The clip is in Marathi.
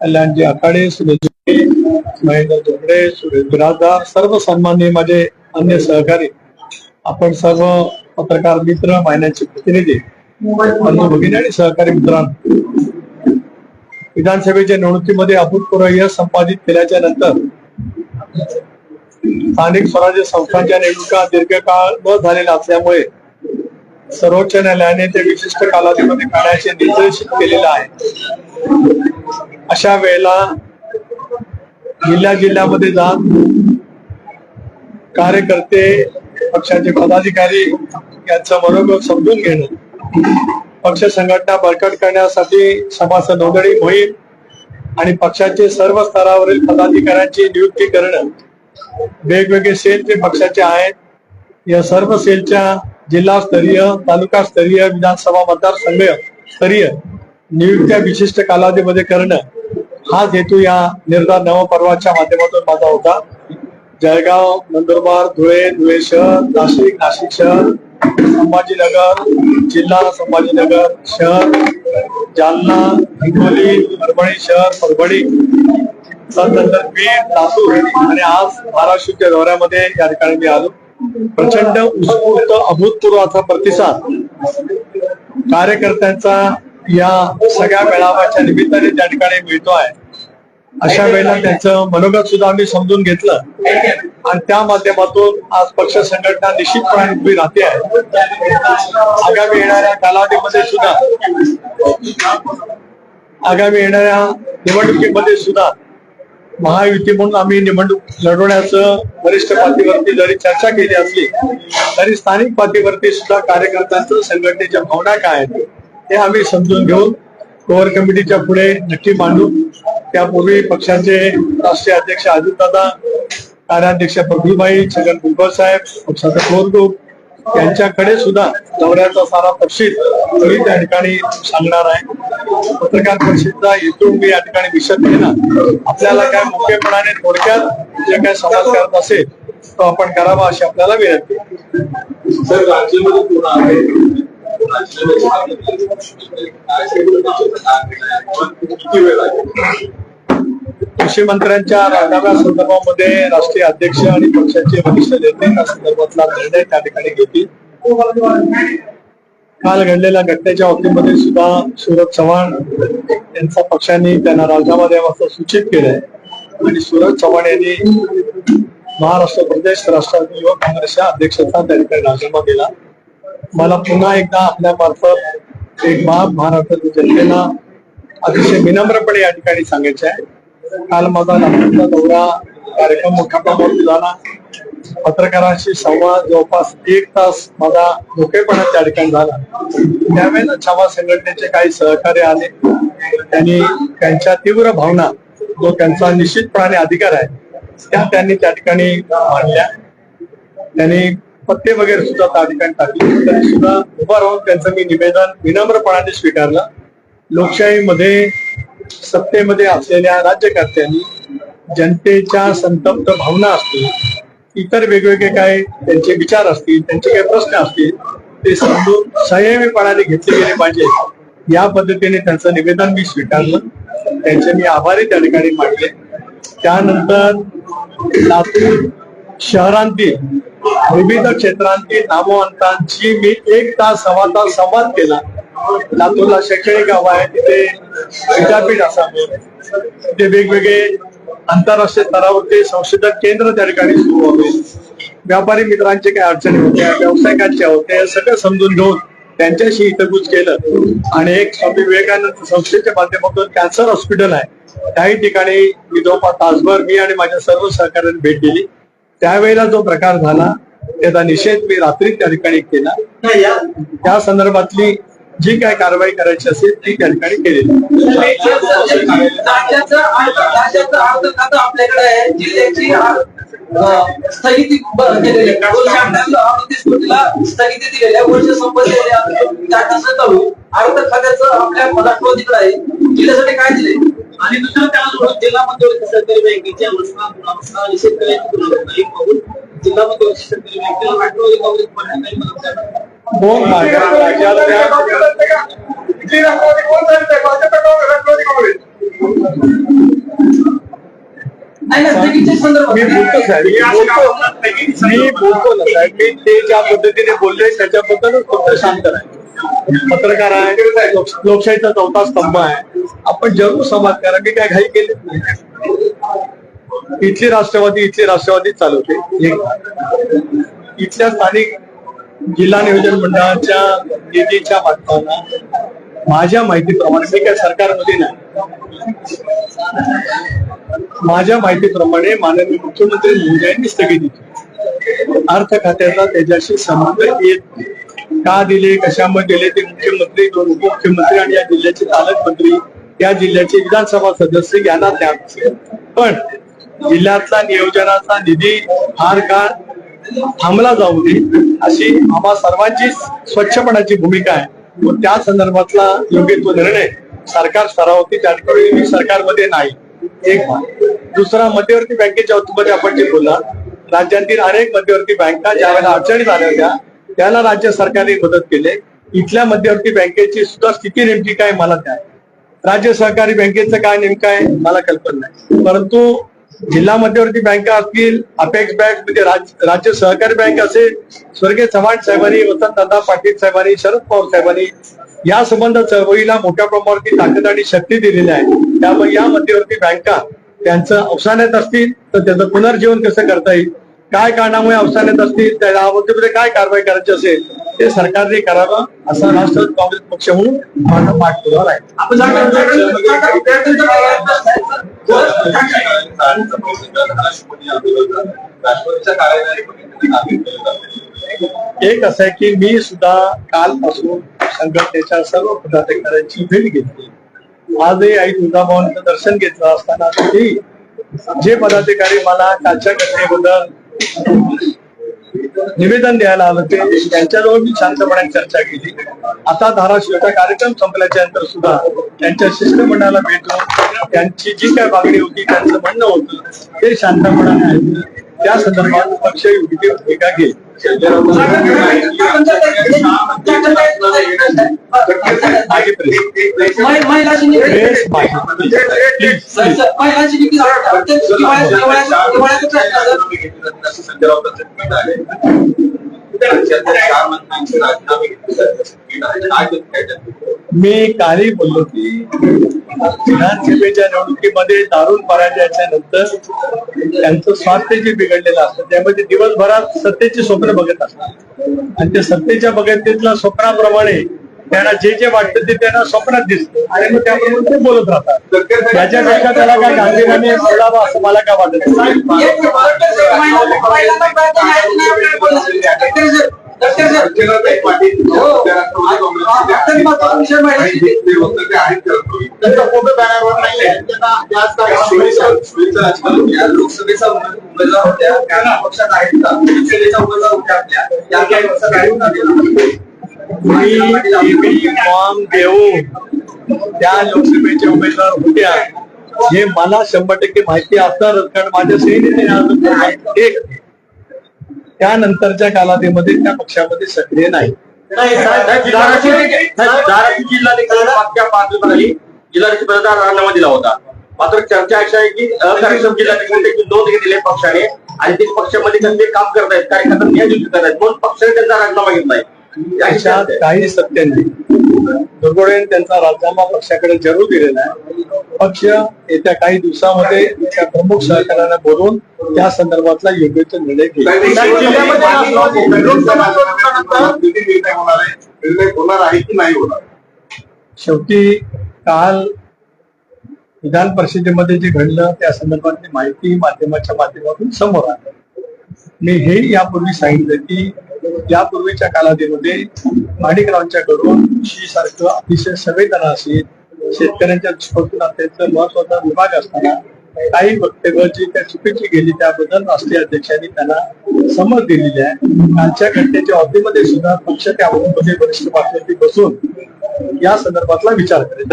कल्याणजी आखाडे सुरेश महेंद्र जोगडे सुरेश बिराजदार सर्व सन्मान्य माझे अन्य सहकारी आपण सर्व पत्रकार मित्र महिन्याचे प्रतिनिधी बंधू भगिनी आणि सहकारी मित्रांनो विधानसभेच्या निवडणुकीमध्ये अभूतपूर्व यश संपादित केल्याच्यानंतर स्थानिक स्वराज्य संस्थांच्या निवडणुका दीर्घकाळ न झालेल्या असल्यामुळे सर्वोच्च न्यायालयाने ते विशिष्ट कालावधीमध्ये काढण्याचे निर्देशित केलेलं आहे. अशा वेळेला जिल्ह्या जिल्ह्यामध्ये जात कार्यकर्ते पक्षाचे पदाधिकारी यांचं मनोगत समजून घेणं पक्ष संघटना बळकट करण्यासाठी सभासद नोंदणी मोहीम आणि पक्षाचे सर्व स्तरावरील पदाधिकाऱ्यांची नियुक्ती करणं वेगवेगळे सेल जे पक्षाचे आहेत या सर्व सेलच्या जिल्हास्तरीय तालुकास्तरीय विधानसभा मतदारसंघ स्तरीय नियुक्त्या विशिष्ट कालावधीमध्ये करणं हाच हेतू या निर्धार नवपर्वाच्या माध्यमातून माझा होता. जळगाव नंदुरबार धुळे धुळे शहर नाशिक नाशिक शहर संभाजीनगर जिल्हा संभाजीनगर शहर जालना हिंगोली परभणी शहर परभणी त्यानंतर बीड लातूर आणि आज महाराष्ट्राच्या दौऱ्यामध्ये या ठिकाणी मी आलो. प्रचंड उत्स्फूर्त अभूतपूर्व असा प्रतिसाद कार्यकर्त्यांचा या सगळ्या मेळाव्याच्या निमित्ताने त्या ठिकाणी मिळतो आहे. अशा वेळेला त्यांचं मनोगत सुद्धा आम्ही समजून घेतलं. आणि त्या माध्यमातून आज पक्ष संघटना निश्चितपणे उभी राहते आहे. आगामी येणाऱ्या कालावधीमध्ये सुद्धा आगामी येणाऱ्या निवडणुकीमध्ये सुद्धा महायुती म्हणून आम्ही निवडणूक लढवण्याचं वरिष्ठ पातळीवरती जरी चर्चा केली असली तरी स्थानिक पातळीवरती सुद्धा कार्यकर्त्यांचं संघटनेच्या भावना काय आहेत? हे आम्ही समजून घेऊन कोर कमिटीच्या पुढे नक्की मांडू. त्यापूर्वी पक्षाचे राष्ट्रीय अध्यक्ष अजितदादा कार्याध्यक्ष प्रभूबाई छगन भुजबळ साहेब पक्षाचा कोर ग्रुप यांच्याकडे सुद्धा दौऱ्याचा सारा तपशील मी त्या ठिकाणी सांगणार आहे. पत्रकार परिषदेचा हेतू मी या ठिकाणी विशद घेणार. आपल्याला काय मुख्यपणाने थोडक्यात जे काय समाजकारण असेल तो आपण करावा अशी आपल्याला विनंती. सर राज्यामध्ये कोण आहे? कृषी मंत्र्यांच्या राजीनाम्या संदर्भामध्ये राष्ट्रीय अध्यक्ष आणि पक्षाचे वरिष्ठ नेते या संदर्भातला निर्णय त्या ठिकाणी घेतील. काल घडलेल्या घटनेच्या बाबतीमध्ये सुद्धा सूरज चव्हाण यांचा पक्षाने त्यांना राजीनामा द्यावा असं सूचित केलंय. आणि सूरज चव्हाण यांनी महाराष्ट्र प्रदेश राष्ट्रवादी युवक काँग्रेसच्या अध्यक्षाचा त्या ठिकाणी राजीनामा दिला मला पुन्हा एकदा आपल्या मार्फत एक बाब महाराष्ट्रातील जनतेला अतिशय विनम्रपणे या ठिकाणी सांगायचे आहे. काल माझा नागपूरचा दौरा कार्यक्रम मोठ्या प्रमाणात झाला. पत्रकारांशी संवाद जवळपास एक तास माझा मोकेपणा त्या ठिकाणी झाला. त्यावेळेला छावा संघटनेचे काही सहकार्य आले. त्यांनी त्यांच्या तीव्र भावना जो त्यांचा निश्चितपणाने अधिकार आहे त्या त्यांनी त्या ठिकाणी मांडल्या. त्यांनी पत्ते वगैरे सुद्धा त्या ठिकाणी टाकले. तरी सुद्धा उभा राहून त्यांचं मी निवेदन विनम्रपणाने स्वीकारलं. लोकशाहीमध्ये सत्तेमध्ये असलेल्या राज्यकर्त्यांनी जनतेच्या संतप्त भावना असतील इतर वेगवेगळे काय त्यांचे विचार असतील त्यांचे काही प्रश्न असतील ते समजून संयमीपणाने घेतले गेले पाहिजे. या पद्धतीने त्यांचं निवेदन मी स्वीकारलं. त्यांचे मी आभारी त्या ठिकाणी मांडले त्यानंतर लातूर शहरांतील विविध क्षेत्रांतील नामवंतांची मी एक तास सव्वा तास संवाद केला. लातूरला शैक्षणिक गाव आहे तिथे विद्यापीठ असावे तिथे वेगवेगळे आंतरराष्ट्रीय स्तरावरचे संशोधन केंद्र त्या ठिकाणी सुरू होते. व्यापारी मित्रांचे काय अडचणी होत्या व्यावसायिकांच्या होत्या सगळं समजून घेऊन त्यांच्याशी हितगुज केलं. आणि एक स्वामी विवेकानंद संस्थेच्या माध्यमातून कॅन्सर हॉस्पिटल आहे. त्याही ठिकाणी मी जवळपास तासभर मी आणि माझ्या सर्व सहकार्याने भेट दिली. त्यावेळेला जो प्रकार झाला त्याचा निषेध मी रात्री त्या ठिकाणी केला. त्या संदर्भातली जी काय कारवाई करायची असेल ती त्या ठिकाणी केलेली. स्थगिती स्थगिती दिलेली आहे वर्ष अर्थ खात्याचं आपल्या राष्ट्रवादीकडे आहे जिल्ह्यासाठी काय दिले आणि दुसरं त्याला जिल्हा मध्यवर्ती सहकारी बँकेच्या घोषणा शेतकऱ्यांची पाहून दोन मी बोलतो ना साहेब मी ते ज्या पद्धतीने बोलले त्याच्याबद्दल फक्त शांत राहील पत्रकार आहे लोकशाहीचा चौथा स्तंभ आहे. आपण जरूर समाज करा. मी काय घाई केले नाही. इथली राष्ट्रवादी इथली राष्ट्रवादी चालवते इथल्या स्थानिक जिल्हा नियोजन मंडळाच्या निधीच्या माध्यमाला माझ्या माहितीप्रमाणे मी काय सरकारमध्ये नाही. माझ्या माहितीप्रमाणे माननीय मुख्यमंत्री महोदयांनी स्थगिती दिली. अर्थ खात्याचा त्याच्याशी संबंध येत का दिले कशामध्ये दिले ते मुख्यमंत्री दोन उपमुख्यमंत्री आणि या जिल्ह्याचे पालकमंत्री या जिल्ह्याचे विधानसभा सदस्य यांना ज्ञान पण जिल्ह्यातला नियोजनाचा निधी फार काळ थांबला जाऊ नये अशी आम्हा सर्वांची स्वच्छपणाची भूमिका आहे. व त्या संदर्भातला योग्य तो निर्णय सरकार स्तरावरती त्या ठिकाणी मी सरकारमध्ये नाही. एक दुसरा मध्यवर्ती बँकेच्या बाबतीमध्ये आपण जे बोलला राज्यातील अनेक मध्यवर्ती बँका ज्या वेळेला अडचणीत आल्या होत्या त्याला राज्य सरकारने मदत केली. इथल्या मध्यवर्ती बँकेची सुद्धा स्थिती नेमकी काय मला काय? राज्य सहकारी बँकेचं काय नेमकं आहे मला कल्पना नाही. परंतु जिल्हा मध्यवर्ती बँका असतील अपेक्स बँक म्हणजे राज्य सहकारी बँक असेल स्वर्गीय चव्हाण साहेबांनी वसंतदादा पाटील साहेबांनी शरद पवार साहेबांनी या संबंध चळवळीला मोठ्या प्रमाणावरती ताकद आणि शक्ती दिलेली आहे त्यामुळे या मध्यवर्ती बँका त्यांचं अवसानात असतील तर त्याचं पुनर्जीवन कसं करता येईल काय कारणामुळे अवसानात असतील त्या बाबतीमध्ये काय कारवाई करायची असेल ते सरकारने करावं असा राष्ट्रवादी काँग्रेस पक्ष म्हणून माझा पाठपुरावा आहे राष्ट्रवादीच्या कार्यालयाने एक असं आहे की मी सुद्धा कालपासून संघटनेच्या सर्व पदाधिकाऱ्यांची भेट घेतली. आजही आई तुळजाभवानीचं दर्शन घेतलं असताना जे पदाधिकारी मला कालच्या घटनेबद्दल निवेदन द्यायला आलं ते. त्यांच्याजवळ मी शांतपणे चर्चा केली. आता धाराशिवचा कार्यक्रम संपल्याच्या नंतर सुद्धा त्यांच्या शिष्टमंडळाला भेटून त्यांची जी काय मागणी होती त्यांचं म्हणणं होतं ते शांतपणाने ऐकलं. त्या संदर्भात पक्ष योग्य भूमिका घेईल. मी कालही बोललो की विधानसभेच्या निवडणुकीमध्ये दारुण पराजयाच्या नंतर त्यांचं स्वास्थ्य जे बिघडलेलं असतं त्यामध्ये दिवसभरात सत्तेची स्वप्न बघत असतात. आणि ते सत्तेच्या बघतेतल्या स्वप्नाप्रमाणे त्यांना जे जे वाटतं ते त्यांना स्वप्नात दिसतं. आणि मग त्याप्रमाणे ते बोलत राहतात. त्याच्यापेक्षा त्याला काय गांभीर्याने बोलावं असं मला काय वाटत हो. त्यांना या लोकसभेचा उमे- उमेदवार होत्या त्या पक्षात आहेत का शिवसेनेच्या उमेदवार होत्या आपल्या त्या काही पक्षात आहेत का मी फॉर्म देऊन त्या लोकसभेच्या उमेदवार होत्या हे मला शंभर टक्के माहिती असणारच कारण माझ्या सैनिकांनी एक त्यानंतरच्या कालावधीमध्ये त्या पक्षामध्ये सक्रिय नाही. नाही जिल्हाधिकारी दिला होता. मात्र चर्चा अशी आहे की अकार्यक्षम जिल्हाधिकारी त्याची नोंद पक्षाने आणि ते पक्षामध्ये कसले काम करत आहेत कार्यकर्ता नियोजित करत आहेत म्हणून पक्षाने त्यांचा राजीनामा घेतलाय त्याच्यात काही सत्य नाही दुर्गोडेने त्यांचा राजीनामा पक्षाकडे जरूर दिलेला आहे पक्ष येत्या काही दिवसामध्ये त्या प्रमुख सहकार्याला बोलून त्या संदर्भातला योग्य तो निर्णय घेईल शेवटी काल विधान परिषदेमध्ये जे घडलं त्या संदर्भातली माहिती माध्यमाच्या माध्यमातून समोर आली मी हे यापूर्वी सांगितलं की यापूर्वीच्या कालावधीमध्ये माणिकरावांच्याकडून कृषी सारखं अतिशय संवेदनाशील शेतकऱ्यांच्या दृष्टीकोनातून अत्यंत महत्त्वाचा विभाग असताना काही वक्तव्य जी त्या चुकीची गेली त्याबद्दल राष्ट्रीय अध्यक्षांनी त्यांना समज दिलेली आहे. कालच्या घटनेच्या अवधीमध्ये सुद्धा पक्ष त्या अवधीमध्ये वरिष्ठ पातळीवरती बसून या संदर्भातला विचार करेल.